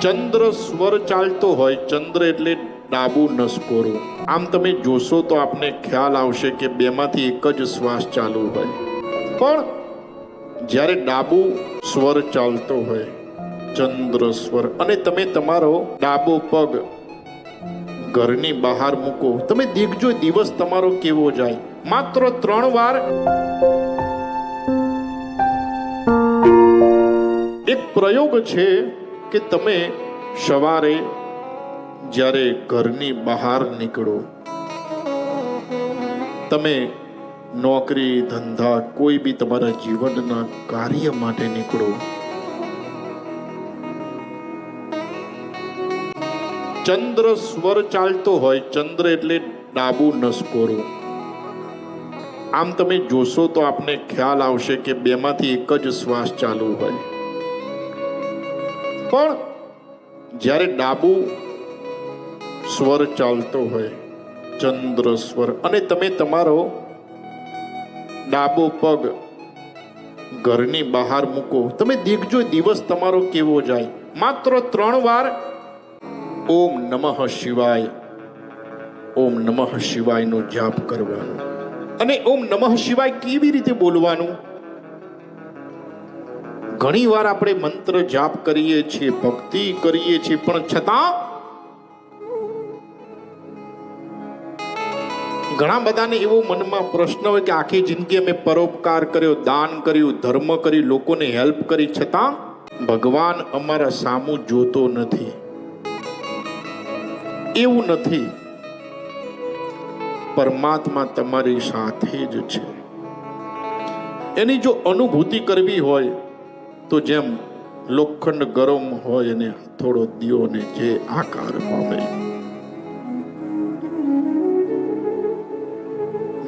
ચંદ્ર સ્વર ચાલતો હોય, ચંદ્ર એટલે ડાબુ નસકોરું. આમ તમે જોશો તો આપને ખ્યાલ આવશે કે બેમાંથી એક જ શ્વાસ ચાલુ હોય. પણ જ્યારે ડાબું સ્વર ચાલતો હોય, ચંદ્ર સ્વર, અને તમે તમારો ડાબો પગ ઘરની બહાર મૂકો, તમે દેખજો દિવસ તમારો કેવો જાય. માત્ર ત્રણ વાર એક પ્રયોગ છે કે તમે સવારે જ્યારે ઘરની બહાર નીકળો, તમે નોકરી, ધંધા, કોઈ બી તમારા જીવનના કાર્ય માટે નીકળો. ચંદ્ર સ્વર ચાલતો હોય, ચંદ્ર એટલે ડાબુ નસકોરું. આમ તમે જોશો તો આપને ખ્યાલ આવશે કે બેમાંથી એક જ શ્વાસ ચાલુ હોય. પણ જ્યારે ડાબો સ્વર ચાલતો હોય, ચંદ્ર સ્વર, અને તમે તમારો ડાબો પગ ઘરની બહાર મૂકો, તમે દેખજો દિવસ તમારો કેવો જાય. માત્ર ત્રણ વાર ઓમ નમઃ શિવાય, ઓમ નમઃ શિવાયનો જાપ કરવાનો. અને ઓમ નમઃ શિવાય કેવી રીતે બોલવાનું? ઘણી વાર આપણે મંત્ર જાપ કરીએ છીએ, ભક્તિ કરીએ છીએ, પણ છતાં ઘણા બધાને એવો મનમાં પ્રશ્ન હોય કે આખી જિંદગી અમે પરોપકાર કર્યો, દાન કર્યું, ધર્મ કર્યું લોકોને હેલ્પ કરી, છતાં ભગવાન અમારા સામું જોતો નથી. એવું નથી. પરમાત્મા તમારી સાથે જ છે. એની જો અનુભૂતિ કરવી હોય તો જેમ લોખંડ ગરમ હોય અને થોડો દીવોને જે આકાર પામે.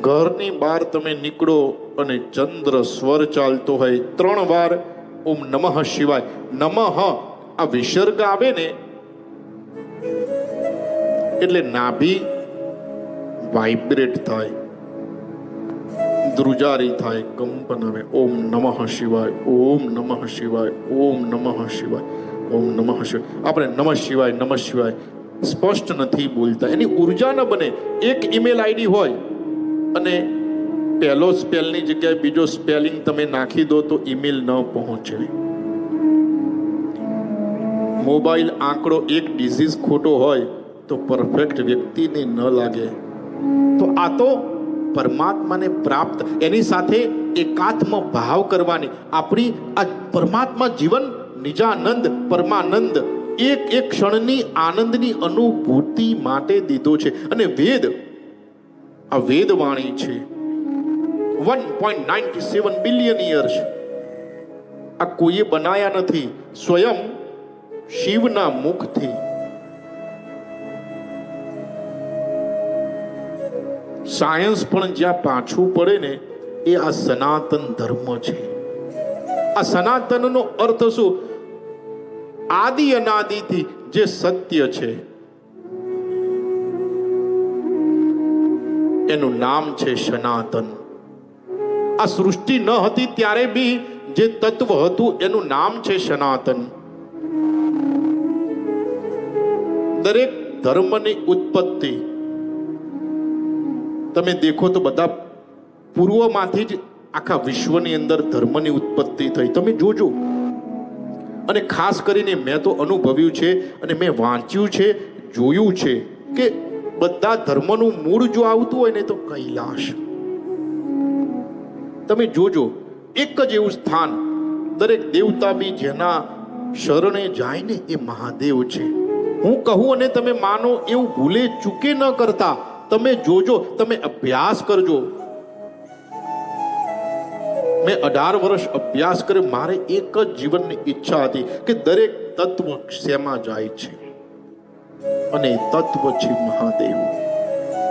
ઘરની બહાર તમે નીકળો અને ચંદ્ર સ્વર ચાલતો હોય ત્રણ વાર, ઓમ નમઃ શિવાય. નમઃ, આ વિસર્ગ આવે ને, એટલે નાભી વાઇબ્રેટ થાય. ધ્રુજારી થાય કંપન આવે ઓમ નમઃ શિવાય ઓમ નમઃ શિવાય ઓમ નમઃ શિવાય ઓમ નમઃ શિવાય આપણે નમઃ શિવાય નમઃ શિવાય સ્પષ્ટ નથી બોલતા એની ઊર્જા ન બને એક ઈમેલ આઈડી હોય અને પહેલો સ્પેલની જગ્યાએ બીજો સ્પેલિંગ તમે નાખી દો તો ઈમેલ ન પહોંચે મોબાઈલ આંકડો એક ડિઝીઝ ખોટો હોય તો પરફેક્ટ વ્યક્તિને ન લાગે તો આ તો પરમાત્માને પ્રાપ્ત, એની સાથે એકાત્મ ભાવ કરવાની. આપણી આ પરમાત્મા જીવન નિજાનંદ, પરમાનંદ, એક એક ક્ષણની આનંદની અનુભૂતિ માટે દીધો છે. અને વેદ, આ વેદવાણી છે. One point ninety seven billion years આ કોઈએ બનાયા નથી. સ્વયં શિવના મુખથી. સાયન્સ પણ જ્યાં પાછું પડે ને, એ આ સનાતન ધર્મ છે. આ સનાતનનો અર્થ શું? આદિ અનાદિથી જે સત્ય છે, એનું નામ છે સનાતન. આ સૃષ્ટિ ન હતી ત્યારે બી જે તત્વ હતું, એનું નામ છે સનાતન. દરેક ધર્મની ઉત્પત્તિ તમે દેખો તો બધા પૂર્વમાંથી જ આખા વિશ્વની અંદર ધર્મની ઉત્પત્તિ થઈ. તમે જોજો. અને ખાસ કરીને મેં તો અનુભવ્યું છે અને મેં વાંચ્યું છે, જોયું છે કે બધા ધર્મનું મૂળ જો આવતું હોય ને તો કૈલાશ. તમે જોજો, એક જ એવું સ્થાન દરેક દેવતા બી જેના શરણે જાય ને એ મહાદેવ છે. હું કહું અને તમે માનો, એવું ભૂલે ચૂકે ન કરતા. તમે જોજો, તમે અભ્યાસ કરજો. મેં અઢાર વર્ષ અભ્યાસ કર્યો, મારે એક જ જીવનની ઈચ્છા હતી કે દરેક તત્વ શેમાં જાય છે? અને તત્વ છે મહાદેવ.